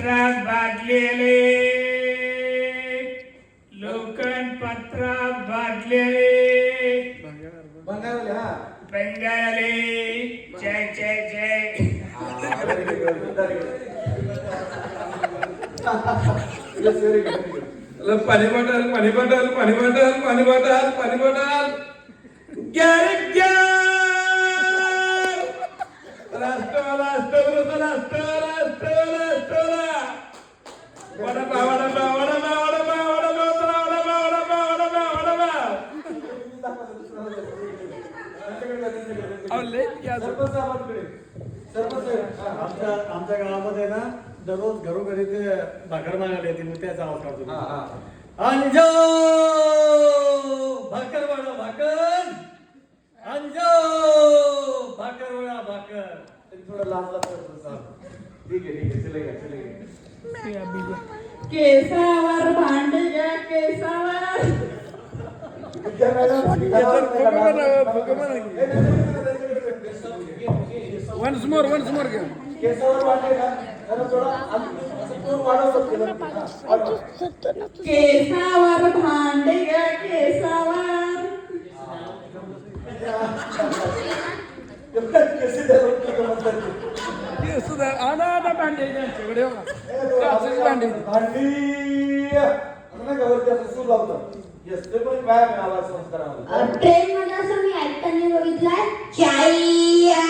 बांधलेले लोकन पत्रात बांधलेले बंगाली हा. बंगाले जय जय जय. पाणी बॉटल पाणी बॉटल पाणी बॉटल पाणी बॉटल पाणी बॉटल. गॅरेट गॅर राष्ट्र राष्ट्र राष्ट्र राष्ट्र राष्ट्र. सरपंच साहेबांकडे. सरपंच साहेब. आमच्या आमच्या गावामध्ये ना दररोज घरोघरी ते भाकर मागायला येते मग त्याचा आवाज काढतो हा, हा. अंजो! भाकर वाडा भाकर! अंजो! भाकर वाडा भाकर! तरी थोडं लांब लांब सरपंच साहेब. ठीक आहे ठीक आहे चलेगा चलेगा केसावर भांडग्या केसावर. विद्या मॅडम, विद्या याच्यावर मॅडम, फुगं म्हणा, फुगं म्हणा की. ए, नाही, नाही, नाही, नाही, नाही, नाही, नाही. वन्स मोर वन्स मोर घ्या. केसावर वाटले का? जरा थोडं आधी असं पूर्ण वाढवलं केलं. वाढवा. केसावर केसी आता भांडे त्यांच्याकडे हो. भांडी. भांडी. नाही का वरती असं सूर लावतात. ते असं मी ऐकताना बघितलंय चाईया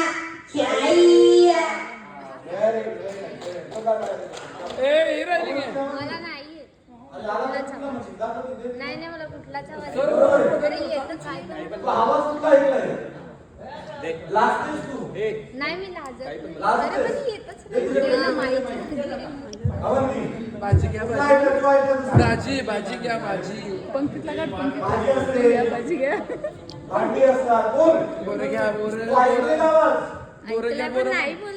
चाईया Very good, very good, very good. बघा काय. ए ही राहिली की मला नाही येत. अरे आला तर कुठला म्हणशील? दाखव तिथे. नाही नाही मला कुठलाच आवाज बरोबर. येत अरे येतच आहे पण. तुला आवाज कुठला ऐकलाय लाजतेस तू नाही मी लाजत नाही. लाजतेस? अरे पण येतच नाही गेलं माहिती अवंती भाजी घ्या तुला भाजी ऐकलं, तुला ऐकलं दुसरं. भाजी भाजी. घ्या भाजी भाजी असतात. बोल. बोरं घ्या बोरं. घ्या बोरं नाही हा.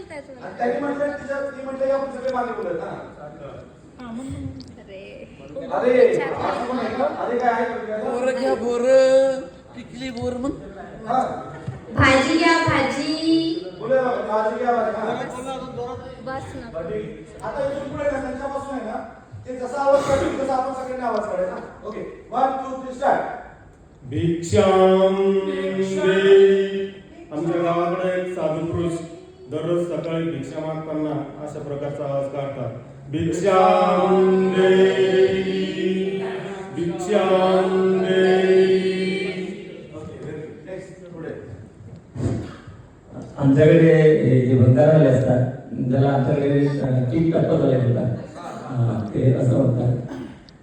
घ्या पिकली बोर मग. भाजी घ्या भाजी. भाजी. बस ना. बरं, ठीक. आता इथून पुढे ना त्यांच्यापासून आहे ना ते जसा आवाज तसा आपण सगळ्यांनी आवाज काढायचा okay one two three start भिक्षाम आमच्या गावाकडे एक साधू पुरुष दररोज सकाळी भिक्षा मागताना अशा प्रकारचा आवाज काढतात. भिक्षाम देई भिक्षाम आमच्याकडे जे बंगारवाले असतात ज्याला आमच्याकडे टीप टप्परवाले बोलतात हा, ते असं म्हणतात.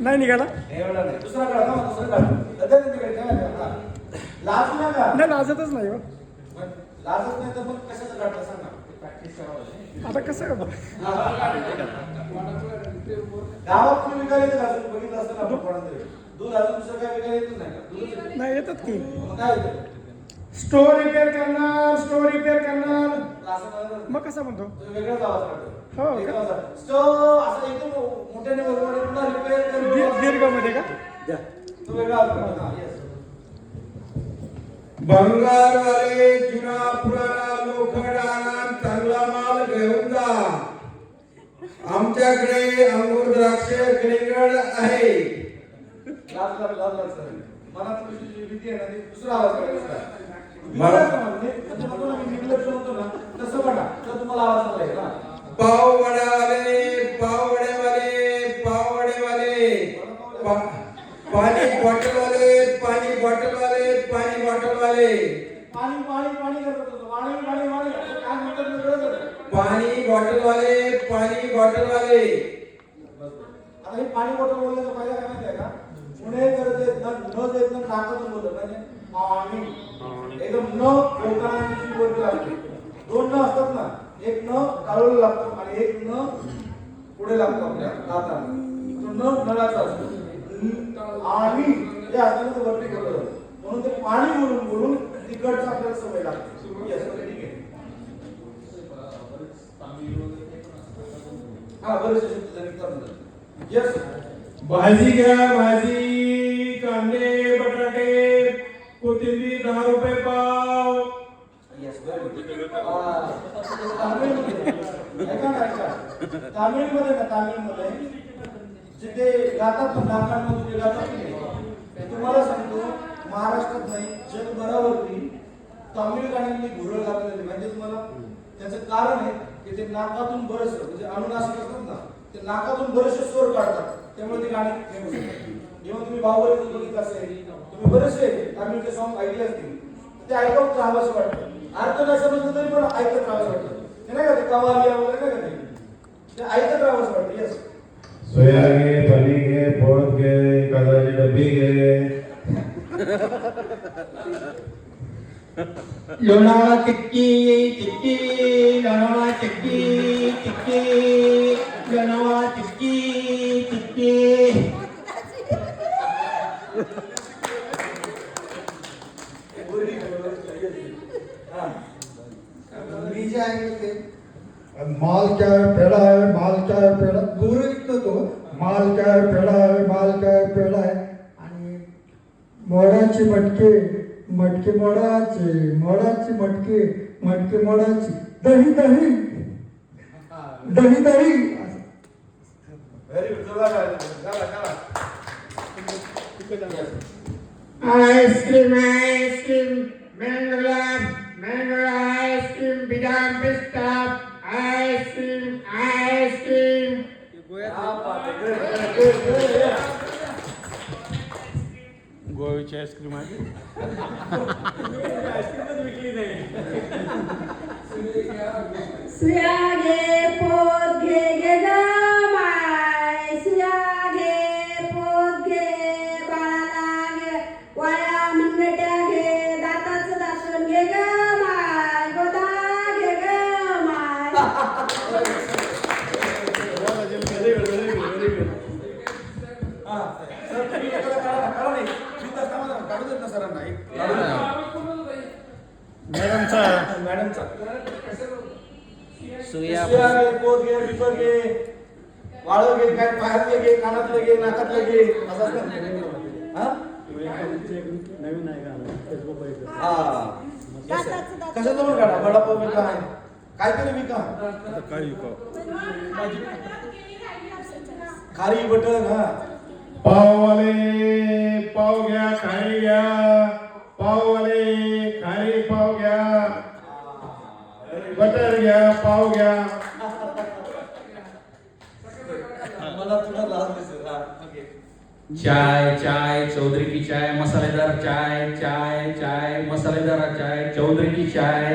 नाही निघाला? नाही. लाजतच नाही हो. आता कसं नाही येतात की? स्टोर रिपेअर करणार स्टोर रिपेअर करणार. मग कसा म्हणतो तो वेगळाच आवाज काढतो. हो असा. एकदम मोठ्याने पुन्हा रिपेअर दीर्घ दीर्घमध्ये का तो वेगळा आवाज. बंगारवाले जुना पुराणा लोखंडाला चांगला माल घेऊन जा आमच्याकडे अंगूर द्राक्ष आहे सर. मला तुझी जी भीती आहे ना ती दुसरा आवाज मला- म्हणजे म्हणजे म्हणतो ना तसं म्हणा तर पाव पाव पाणी बॉटलवाले पाणी बॉटलवाले पाणी बॉटलवाले. पाणी पाणी पाणी करत पाणी पाणी पाणी पाणी बॉटलवाले पाणी बॉटलवाले. आता हे पाणी बॉटल बोलण्याचा फायदा काय माहिती आहे का पुणे जर देत न न देत न टाकत बोलत म्हणजे एकदम न लागते. दोन न असतात ना एक न काढूला लागतो आणि एक न पुढे लागतो आपल्या दाताला. तो न नळाचा असतो. आणि हे असताना ते वरती जातं. म्हणून ते पाणी बोलून बोलून तिकडचं आपल्याला सवय लागते. ठीक आहे. हा बरेचसे शब्द निघतात येस भाजी घ्या भाजी कांदे. रुपये पाव. तामिळमध्ये ना तामिळमध्ये जिथे गातात ना नाटकांमध्ये जे गातात तुम्हाला सांगतो महाराष्ट्रात नाही जगभरावरती तामिळ गाण्यांनी घोरळ घातलेली म्हणजे तुम्हाला त्याचं कारण आहे की ते नाकातून बरस म्हणजे अनुनासिक असतात ना ते नाकातून बरेचसे स्वर काढतात. त्यामुळे ते गाणे फेमस जेव्हा तुम्ही बाहुबली बघितलं असेल तुम्ही बरेचसे तामिळचे सॉन्ग ऐकले असतील ते ऐकत राहावंसं वाटतं. अर्थ नाही समजलं तरी पण ऐकत राहावंसं वाटतं. ते नाही का ते कवालिया वगैरे नाही का ते? ऐकत राहावंसं वाटतं येस सोया घे पनीर घे पोळत घे कांद्याची डब्बी घे लोणावळा चिक्की चिक्की लोणावळा चिक्की चिक्की. लोणावळा चिक्की चिक्की. मी जे ऐकलं ते माल क्या है पेड़ा है माल क्या है पेड़ा दूर तो. माल क्या है पेड़ा है माल क्या है पेड़ा है आणि मोडाची मटके मटके मोडाचे मोडाची मटके मटके मोडाची. दही दही. दही दही. व्हेरी गुड चला चला चला. Ice cream ice cream mango mango ice cream बिदाम पिस्ता आईस्क्रीम आईस्क्रीम गोव्याची आईस्क्रीम आहे सुया घे पोत काढू देत ना सरांना एक. काढू. मॅडमचा. मॅडमचा. सुया. घे पोत घे घे. वाळं घे काय पायातलं घे कानातलं घे नाकातलं घे. असं असतं. ना? हा? नवीन आहे का फेसबुक हा. Yes, sir. कशाचं पण काढा. वडापाव विका आहे काहीतरी विका काय विकाव? खारी बटर हा. पाववाले. पाव घ्या खारी घ्या पाववाले खारी पाव घ्या बटर घ्या पाव घ्या. मला तुला लाज दिसेल ओके. चाय चाय चौधरी की चाय मसालेदार चाय चाय चाय मसालेदार चाय चौधरी की चाय.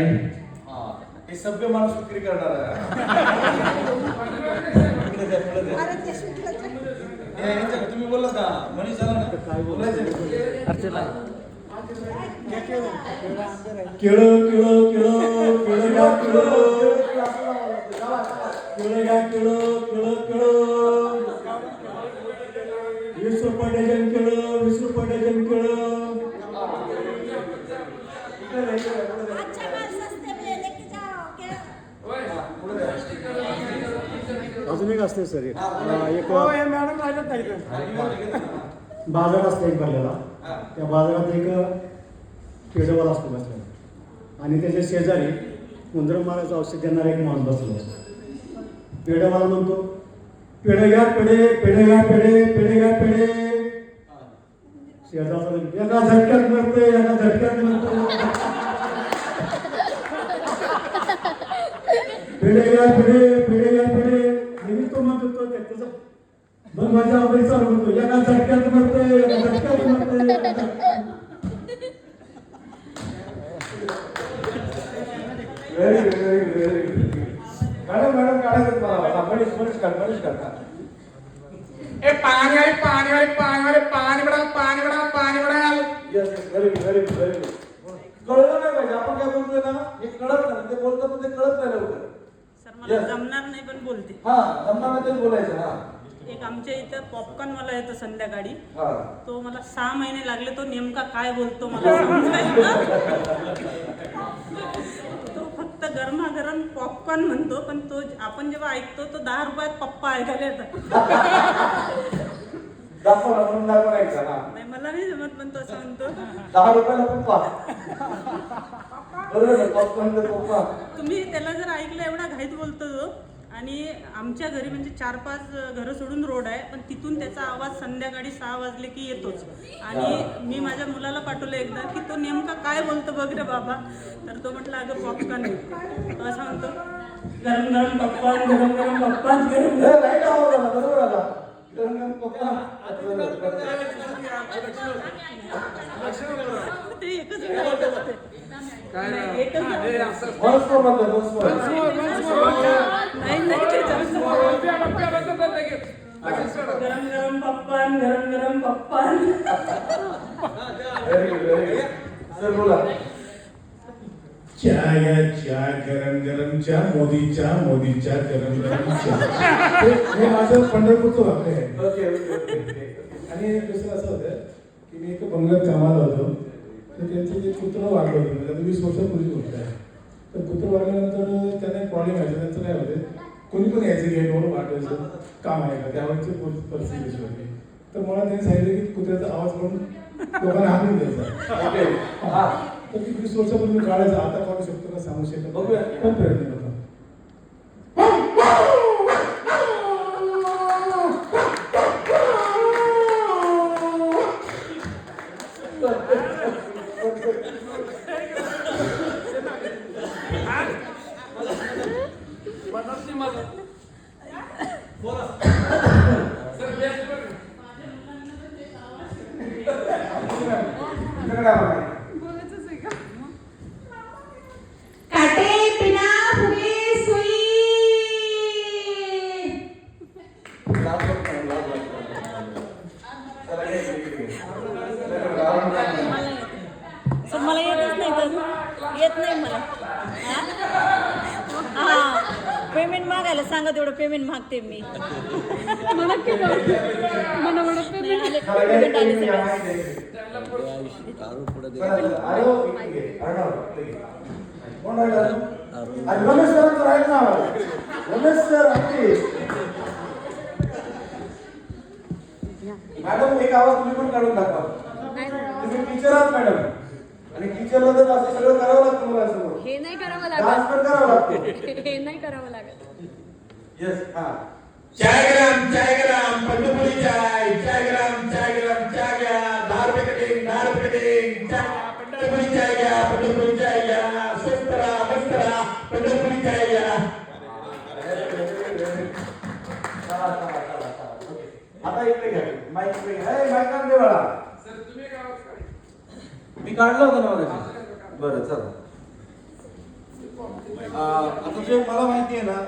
हा हे सभ्य माणूस विक्री करणार आहे. तुम्ही बोलला का मनीष झाला ना बोलायचं केळं केळं केळं केळं घ्या केळं केळं घ्या केळं केळं केळं वीस रुपये डझन केळं वीस रुपये डझन केळं अजून एक असते सर एक. अं, एक हो मॅडम राहिलं नाही इथं. बाजार असतो एक भरलेला. त्या बाजारात एक पेढवाला असतो बसलेला. आणि त्याच्या शेजारी उंदर मारायचं औषध देणारा एक माणूस बसलेला असतो. पेढवाला म्हणतो पेढे घ्या पेढे पेढे घ्या पेढे पेढे घ्या पेढे. शेजारचा एका झटक्यात मरतोय एका झटक्यात मरतोय पेढे घ्या पेढे पेढे घ्या पेढे. नेहमी तो म्हणत होतो त्या- त्याचा मग माझ्या आवडी चालू होतो. एका झटक्यात मरतोय एका झटक्यात मरतोय very good very good very good madam madam काढायचं मला मनीष मनीष काढ मनीष काढ. ए पाणी वाले पाणी वाले पाणी वाले पाणी बडा पाणी बडा पाणी बडा Yes, yes, very good, very good, very good. कळलं नाही पाहिजे. आपण काय बोलतोय ना? हे कळत नाही. ते बोलतात पण ते कळत नाही लवकर. सर मला Yes. जमणार नाही पण बोलते. हा जमणार नाही तरी बोलायचं हा एक आमच्या इथं पॉपकॉर्नवाला येतो संध्याकाळी. हा. तो मला सहा महिने लागले तो नेमका काय बोलतो मला तो फक्त गरमागरम पॉपकॉर्न म्हणतो पण तो आपण जेव्हा ऐकतो तो दहा रुपयात पप्पा ऐकायला येतात. दाखव ना म्हणून दाखव नाही मला नाही जमत पण तो असं म्हणतो दहा रुपयाला पप्पा. बरोबर आहे पप्पा पप्पा तुम्ही त्याला जर ऐकलं एवढा घाईत बोलतो तो. आणि आमच्या घरी म्हणजे चार पाच घरं सोडून रोड आहे पण तिथून त्याचा आवाज संध्याकाळी सहा वाजले की येतोच. आणि मी माझ्या मुलाला पाठवलं एकदा की तो नेमका काय बोलतो बघ रे बाबा. तर तो म्हटलं अगं पॉपकॉर्न तो असं म्हणतो गरम गरम पप्पान गरम गरम. गरम बरोबर आला गरम गरम पप्पा ते एकच गरम गरम पप्पान गरम गरम पप्पान very good very good sir बोला चहा या चहा गरम गरम चहा मोदीच्या मोदीच्या गरम गरम चहा हे हे माझं पंढरपूरचं वाक्य आहे ओके ओके ओके आणि दुसरं असं होतं की मी एका बंगल्यात कामाला होतो तर त्यांचं जे कुत्रं वाढलं होतं म्हणजे वीस वर्षापूर्वी गोष्ट आहे तर कुत्रं वाढल्यानंतर त्यांना एक प्रॉब्लेम व्हायचा त्यांचं काय होतं कोणी पण यायचं गेटवर वाटायचं काम आहे का? त्यावरची पोलीस परिस्थिती अशी होती. तर मला त्यांनी सांगितलं की कुत्र्याचा आवाज करून लोकांना हाणून द्यायचा. ओके. हा तर ती वीस वर्षापूर्वी काढायचं आता काढू शकतो का? सांगू शकतो बघूया. पण प्रयत्न करतो तुझ्याकडे आला नाही. काटे पिना फुगे सुई लाज वाटत नाही, लाज वाटत नाही. चला, घे, घे, घे, घे. तुझ्याकडे आला नाही. सर मला येतच नाही तर येत नाही मला हा पेमेंट मागायला सांगा तेवढं पेमेंट मागते मी. मला पेमेंट आले. सगळं. रमेश सरांचं राहील? ना रमेश सर मॅडम एक आवाज तुम्ही पण काढून दाखवा. तुम्ही टीचर आहात मॅडम. आणि टीचरला तर असं सगळं करावं लागतं मुलांसमोर. हे नाही करावं डान्स लागत. पण करावं लागतं. हे नाही करावं लागत. चाय ग्राम चाय ग्राम पंढरपुरी चाय चाय ग्राम चाय ग्राम चाय घ्या दहा रुपये कटिंग दहा रुपये कटिंग पंढरपुरी चाय घ्या पंढरपुरी चाय घ्या स्वस्त राहा मस्त राहा पंढरपुरी चाय घ्या. आता इकडे घ्या माईक इकडे घ्या. ए, माईक आण दे मला मी काढलं होतं ना. बरं चला. आता जे मला माहिती आहे ना